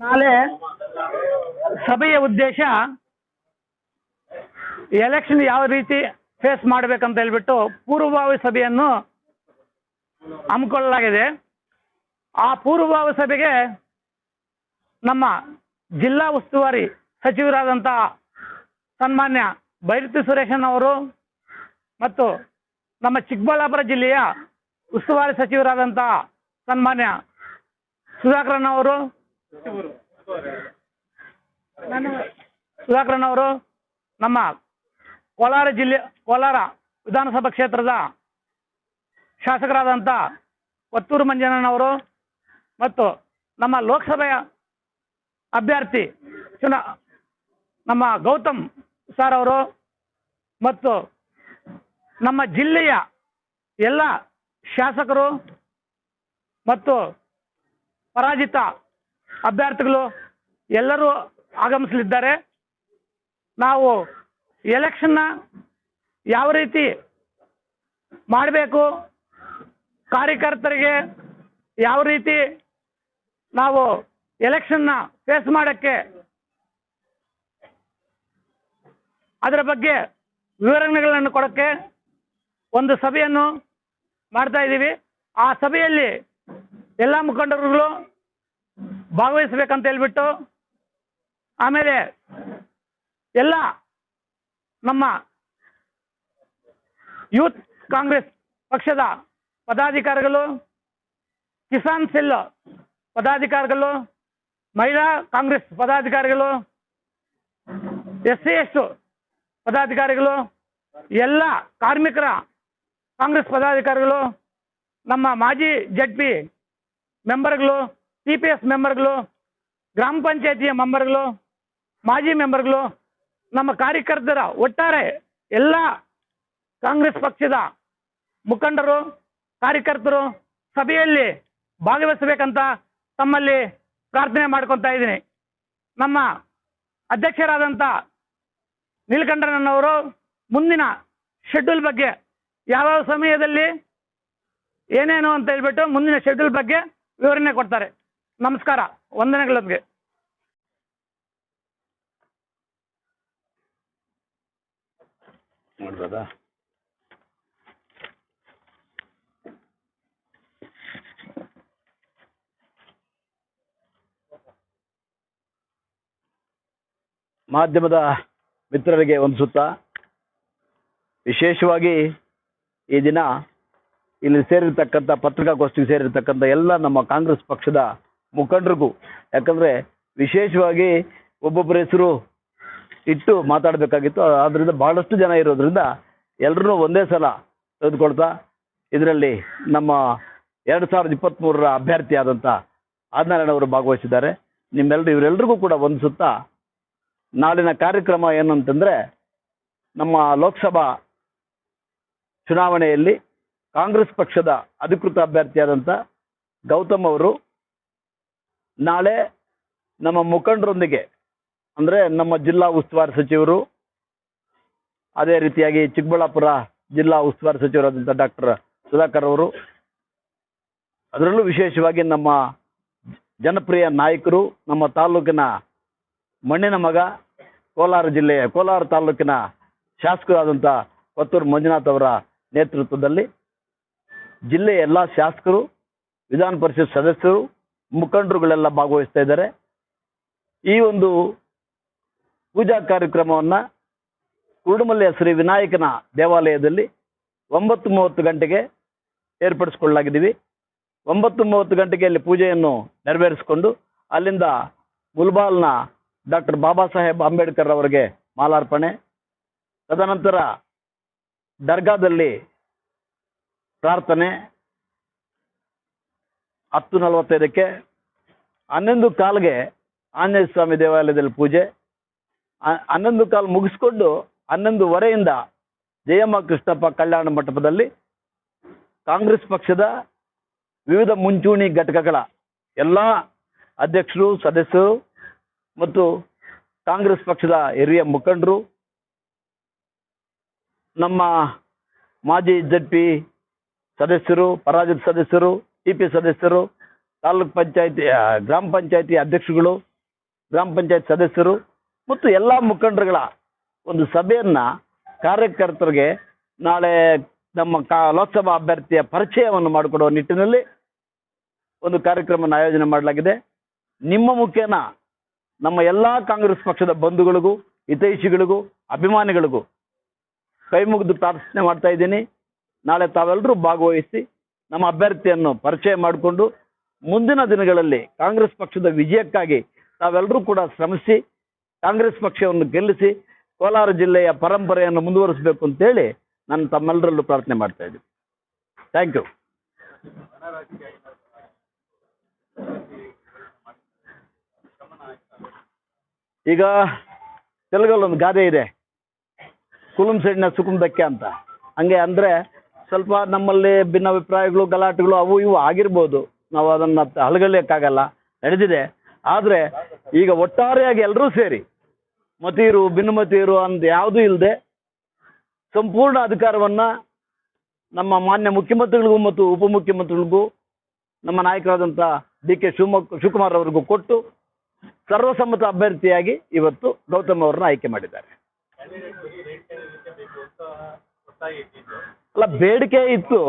ನಾಳೆ ಸಭೆಯ ಉದ್ದೇಶ ಎಲೆಕ್ಷನ್ ಯಾವ ರೀತಿ ಫೇಸ್ ಮಾಡಬೇಕಂತ ಹೇಳ್ಬಿಟ್ಟು ಪೂರ್ವಭಾವಿ ಸಭೆಯನ್ನು ಹಮ್ಮಿಕೊಳ್ಳಲಾಗಿದೆ. ಆ ಪೂರ್ವಭಾವಿ ಸಭೆಗೆ ನಮ್ಮ ಜಿಲ್ಲಾ ಉಸ್ತುವಾರಿ ಸಚಿವರಾದಂತಹ ಸನ್ಮಾನ್ಯ ಭೈರತಿ ಸುರೇಶನ್ ಅವರು ಮತ್ತು ನಮ್ಮ ಚಿಕ್ಕಬಳ್ಳಾಪುರ ಜಿಲ್ಲೆಯ ಉಸ್ತುವಾರಿ ಸಚಿವರಾದಂತಹ ಸನ್ಮಾನ್ಯ ಸುಧಾಕರನ್ ಅವರು ಸುಧಾಕರನ್ ಅವರು ನಮ್ಮ ಕೋಲಾರ ಜಿಲ್ಲೆ, ಕೋಲಾರ ವಿಧಾನಸಭಾ ಕ್ಷೇತ್ರದ ಶಾಸಕರಾದಂಥ ಒತ್ತೂರು ಮಂಜಣ್ಣನವರು ಮತ್ತು ನಮ್ಮ ಲೋಕಸಭೆಯ ಅಭ್ಯರ್ಥಿ ಚುನಾ, ನಮ್ಮ ಗೌತಮ್ ಸರ್ ಅವರು ಮತ್ತು ನಮ್ಮ ಜಿಲ್ಲೆಯ ಎಲ್ಲ ಶಾಸಕರು ಮತ್ತು ಪರಾಜಿತ ಅಭ್ಯರ್ಥಿಗಳು ಎಲ್ಲರೂ ಆಗಮಿಸಲಿದ್ದಾರೆ. ನಾವು ಎಲೆಕ್ಷನ್ನ ಯಾವ ರೀತಿ ಮಾಡಬೇಕು, ಕಾರ್ಯಕರ್ತರಿಗೆ ಯಾವ ರೀತಿ ನಾವು ಎಲೆಕ್ಷನ್ನ ಫೇಸ್ ಮಾಡೋಕ್ಕೆ ಅದರ ಬಗ್ಗೆ ವಿವರಣೆಗಳನ್ನು ಕೊಡೋಕ್ಕೆ ಒಂದು ಸಭೆಯನ್ನು ಮಾಡ್ತಾ ಇದ್ದೀವಿ. ಆ ಸಭೆಯಲ್ಲಿ ಎಲ್ಲ ಮುಖಂಡರುಗಳು ಭಾಗವಹಿಸ್ಬೇಕಂತ ಹೇಳ್ಬಿಟ್ಟು ಆಮೇಲೆ ಎಲ್ಲ ನಮ್ಮ ಯೂತ್ ಕಾಂಗ್ರೆಸ್ ಪಕ್ಷದ ಪದಾಧಿಕಾರಿಗಳು, ಕಿಸಾನ್ ಸೆಲ್ ಪದಾಧಿಕಾರಿಗಳು, ಮಹಿಳಾ ಕಾಂಗ್ರೆಸ್ ಪದಾಧಿಕಾರಿಗಳು ಎಸ್ ಸಿ ಎಸ್ ಪದಾಧಿಕಾರಿಗಳು, ಎಲ್ಲ ಕಾರ್ಮಿಕರ ಕಾಂಗ್ರೆಸ್ ಪದಾಧಿಕಾರಿಗಳು, ನಮ್ಮ ಮಾಜಿ ಜಡ್ ಪಿ ಮೆಂಬರ್ಗಳು ಟಿ ಪಿ ಎಸ್ ಮೆಂಬರ್ಗಳು ಗ್ರಾಮ ಪಂಚಾಯತಿಯ ಮೆಂಬರ್ಗಳು ಮಾಜಿ ಮೆಂಬರ್ಗಳು ನಮ್ಮ ಕಾರ್ಯಕರ್ತರ ಒಟ್ಟಾರೆ ಎಲ್ಲ ಕಾಂಗ್ರೆಸ್ ಪಕ್ಷದ ಮುಖಂಡರು, ಕಾರ್ಯಕರ್ತರು ಸಭೆಯಲ್ಲಿ ಭಾಗವಹಿಸಬೇಕಂತ ತಮ್ಮಲ್ಲಿ ಪ್ರಾರ್ಥನೆ ಮಾಡ್ಕೊತಾ ಇದ್ದೀನಿ. ನಮ್ಮ ಅಧ್ಯಕ್ಷರಾದಂಥ ನೀಲಕಂಠನವರು ಮುಂದಿನ ಶೆಡ್ಯೂಲ್ ಬಗ್ಗೆ ಯಾವ್ಯಾವ ಸಮಯದಲ್ಲಿ ಏನೇನು ಅಂತ ಹೇಳ್ಬಿಟ್ಟು ಮುಂದಿನ ಶೆಡ್ಯೂಲ್ ಬಗ್ಗೆ ವಿವರಣೆ ಕೊಡ್ತಾರೆ. ನಮಸ್ಕಾರ ವಂದನೆಗಳೊಂದಿಗೆ ನೋಡ್ಬೋದಾ ಮಾಧ್ಯಮದ ಮಿತ್ರರಿಗೆ ಒಂದು ಸುತ್ತ. ವಿಶೇಷವಾಗಿ ಈ ದಿನ ಇಲ್ಲಿ ಸೇರಿರ್ತಕ್ಕಂಥ ಪತ್ರಿಕಾಗೋಷ್ಠಿಗೆ ಸೇರಿರ್ತಕ್ಕಂಥ ಎಲ್ಲ ನಮ್ಮ ಕಾಂಗ್ರೆಸ್ ಪಕ್ಷದ ಮುಖಂಡರಿಗೂ. ಯಾಕಂದರೆ ವಿಶೇಷವಾಗಿ ಒಬ್ಬೊಬ್ಬರ ಹೆಸರು ಇಟ್ಟು ಮಾತಾಡಬೇಕಾಗಿತ್ತು. ಆದ್ರಿಂದ ಬಹಳಷ್ಟು ಜನ ಇರೋದ್ರಿಂದ ಎಲ್ಲರೂ ಒಂದೇ ಸಲ ತೆಗೆದುಕೊಳ್ತಾ ಇದರಲ್ಲಿ ನಮ್ಮ ಎರಡು ಸಾವಿರದ ಇಪ್ಪತ್ತ್ಮೂರರ ಅಭ್ಯರ್ಥಿ ಅಭ್ಯರ್ಥಿಯಾದಂಥ ಆದಿನಾರಾಯಣ ಅವರು ಭಾಗವಹಿಸಿದ್ದಾರೆ. ನಿಮ್ಮೆಲ್ಲರೂ ಇವರೆಲ್ಲರಿಗೂ ಕೂಡ ಒಂದು ಸುತ್ತ ನಾಳಿನ ಕಾರ್ಯಕ್ರಮ ಏನಂತಂದ್ರೆ ನಮ್ಮ ಲೋಕಸಭಾ ಚುನಾವಣೆಯಲ್ಲಿ ಕಾಂಗ್ರೆಸ್ ಪಕ್ಷದ ಅಧಿಕೃತ ಅಭ್ಯರ್ಥಿಯಾದಂಥ ಗೌತಮ್ ಅವರು ನಾಳೆ ನಮ್ಮ ಮುಖಂಡರೊಂದಿಗೆ, ಅಂದರೆ ನಮ್ಮ ಜಿಲ್ಲಾ ಉಸ್ತುವಾರಿ ಸಚಿವರು, ಅದೇ ರೀತಿಯಾಗಿ ಚಿಕ್ಕಬಳ್ಳಾಪುರ ಜಿಲ್ಲಾ ಉಸ್ತುವಾರಿ ಸಚಿವರಾದಂಥ ಡಾಕ್ಟರ್ ಸುಧಾಕರ್ ಅವರು, ಅದರಲ್ಲೂ ವಿಶೇಷವಾಗಿ ನಮ್ಮ ಜನಪ್ರಿಯ ನಾಯಕರು, ನಮ್ಮ ತಾಲೂಕಿನ ಮಣ್ಣಿನ ಮಗ, ಕೋಲಾರ ಜಿಲ್ಲೆಯ ಕೋಲಾರ ತಾಲೂಕಿನ ಶಾಸಕರಾದಂಥ ಕೊತ್ತೂರು ಮಂಜುನಾಥ್ ಅವರ ನೇತೃತ್ವದಲ್ಲಿ ಜಿಲ್ಲೆಯ ಎಲ್ಲ ಶಾಸಕರು, ವಿಧಾನ ಪರಿಷತ್ ಸದಸ್ಯರು ಮುಖಂಡರುಗಳೆಲ್ಲ ಭಾಗವಹಿಸ್ತಾ ಇದ್ದಾರೆ. ಈ ಒಂದು ಪೂಜಾ ಕಾರ್ಯಕ್ರಮವನ್ನು ಕುರುಡುಮಲ್ಲೆಯ ಶ್ರೀ ವಿನಾಯಕನ ದೇವಾಲಯದಲ್ಲಿ ಒಂಬತ್ತು ಮೂವತ್ತು ಗಂಟೆಗೆ ಏರ್ಪಡಿಸ್ಕೊಳ್ಳಲಾಗಿದ್ದೀವಿ. ಒಂಬತ್ತು ಮೂವತ್ತು ಗಂಟೆಗೆ ಅಲ್ಲಿ ಪೂಜೆಯನ್ನು ನೆರವೇರಿಸಿಕೊಂಡು ಅಲ್ಲಿಂದ ಮುಲ್ಬಾಲ್ನ ಡಾಕ್ಟರ್ ಬಾಬಾ ಸಾಹೇಬ್ ಅಂಬೇಡ್ಕರ್ ಅವರಿಗೆ ಮಾಲಾರ್ಪಣೆ. ತದನಂತರ ದರ್ಗಾದಲ್ಲಿ ಪ್ರಾರ್ಥನೆ ಹತ್ತು ನಲವತ್ತೈದಕ್ಕೆ ಹನ್ನೊಂದು ಕಾಲ್ಗೆ ಆಂಜನೇಯ ಸ್ವಾಮಿ ದೇವಾಲಯದಲ್ಲಿ ಪೂಜೆ. ಹನ್ನೊಂದು ಕಾಲ್ ಮುಗಿಸ್ಕೊಂಡು ಹನ್ನೊಂದುವರೆಯಿಂದ ಜಯಮ್ಮ ಕೃಷ್ಣಪ್ಪ ಕಲ್ಯಾಣ ಮಂಟಪದಲ್ಲಿ ಕಾಂಗ್ರೆಸ್ ಪಕ್ಷದ ವಿವಿಧ ಮುಂಚೂಣಿ ಘಟಕಗಳ ಎಲ್ಲ ಅಧ್ಯಕ್ಷರು, ಸದಸ್ಯರು ಮತ್ತು ಕಾಂಗ್ರೆಸ್ ಪಕ್ಷದ ಹಿರಿಯ ಮುಖಂಡರು, ನಮ್ಮ ಮಾಜಿ ಜಡ್ ಪಿ ಸದಸ್ಯರು, ಪರಾಜಿತ ಸದಸ್ಯರು ಟಿ ಪಿ ಸದಸ್ಯರು, ತಾಲೂಕ್ ಪಂಚಾಯಿತಿ ಗ್ರಾಮ ಪಂಚಾಯತಿ ಅಧ್ಯಕ್ಷಗಳು, ಗ್ರಾಮ ಪಂಚಾಯತ್ ಸದಸ್ಯರು ಮತ್ತು ಎಲ್ಲ ಮುಖಂಡರುಗಳ ಒಂದು ಸಭೆಯನ್ನ ಕಾರ್ಯಕರ್ತರಿಗೆ ನಾಳೆ ನಮ್ಮ ಕಾ, ಲೋಕಸಭಾ ಅಭ್ಯರ್ಥಿಯ ಪರಿಚಯವನ್ನು ಮಾಡಿಕೊಡುವ ನಿಟ್ಟಿನಲ್ಲಿ ಒಂದು ಕಾರ್ಯಕ್ರಮವನ್ನು ಆಯೋಜನೆ ಮಾಡಲಾಗಿದೆ. ನಿಮ್ಮ ಮುಖೇನ ನಮ್ಮ ಎಲ್ಲ ಕಾಂಗ್ರೆಸ್ ಪಕ್ಷದ ಬಂಧುಗಳಿಗೂ, ಹಿತೈಷಿಗಳಿಗೂ, ಅಭಿಮಾನಿಗಳಿಗೂ ಕೈ ಮುಗಿದು ಪ್ರಾರ್ಥನೆ ಮಾಡ್ತಾ ಇದ್ದೀನಿ. ನಾಳೆ ತಾವೆಲ್ಲರೂ ಭಾಗವಹಿಸಿ ನಮ್ಮ ಅಭ್ಯರ್ಥಿಯನ್ನು ಪರಿಚಯ ಮಾಡಿಕೊಂಡು ಮುಂದಿನ ದಿನಗಳಲ್ಲಿ ಕಾಂಗ್ರೆಸ್ ಪಕ್ಷದ ವಿಜಯಕ್ಕಾಗಿ ತಾವೆಲ್ಲರೂ ಕೂಡ ಶ್ರಮಿಸಿ, ಕಾಂಗ್ರೆಸ್ ಪಕ್ಷವನ್ನು ಗೆಲ್ಲಿಸಿ, ಕೋಲಾರ ಜಿಲ್ಲೆಯ ಪರಂಪರೆಯನ್ನು ಮುಂದುವರಿಸಬೇಕು ಅಂತೇಳಿ ನಾನು ತಮ್ಮೆಲ್ಲರಲ್ಲೂ ಪ್ರಾರ್ಥನೆ ಮಾಡ್ತಾ ಇದ್ದೀನಿ. ಥ್ಯಾಂಕ್ ಯು ಈಗ ತೆಲುಗಲ್ಲಿ ಒಂದು ಗಾದೆ ಇದೆ. ಕುಲುಂ ಸೈಡ್ನ ಸುಕುಂಬಕ್ಕೆ ಅಂತ. ಹಂಗೆ ಅಂದರೆ ಸ್ವಲ್ಪ ನಮ್ಮಲ್ಲಿ ಭಿನ್ನಾಭಿಪ್ರಾಯಗಳು ಗಲಾಟೆಗಳು ಅವು ಇವು ಆಗಿರ್ಬೋದು. ನಾವು ಅದನ್ನು ಹಲಗಲಿಯಕ್ಕಾಗಲ್ಲ ನಡೆದಿದೆ. ಆದರೆ ಈಗ ಒಟ್ಟಾರೆಯಾಗಿ ಎಲ್ಲರೂ ಸೇರಿ ಮತೀರು ಭಿನ್ನಮತೀರು ಅಂತ ಯಾವುದೂ ಇಲ್ಲದೆ ಸಂಪೂರ್ಣ ಅಧಿಕಾರವನ್ನು ನಮ್ಮ ಮಾನ್ಯ ಮುಖ್ಯಮಂತ್ರಿಗಳಿಗೂ ಮತ್ತು ಉಪಮುಖ್ಯಮಂತ್ರಿಗಳಿಗೂ ನಮ್ಮ ನಾಯಕರಾದಂಥ ಡಿ ಕೆ ಶಿವಮೊಗ್ಗ ಶಿವಕುಮಾರ್ ಅವರಿಗೂ ಕೊಟ್ಟು ಸರ್ವಸಮ್ಮತ ಅಭ್ಯರ್ಥಿಯಾಗಿ ಇವತ್ತು ಗೌತಮ್ ಅವರನ್ನ ಆಯ್ಕೆ ಮಾಡಿದ್ದಾರೆ. ಅಲ್ಲ ಬೇಡಿಕೆ ಇತ್ತು.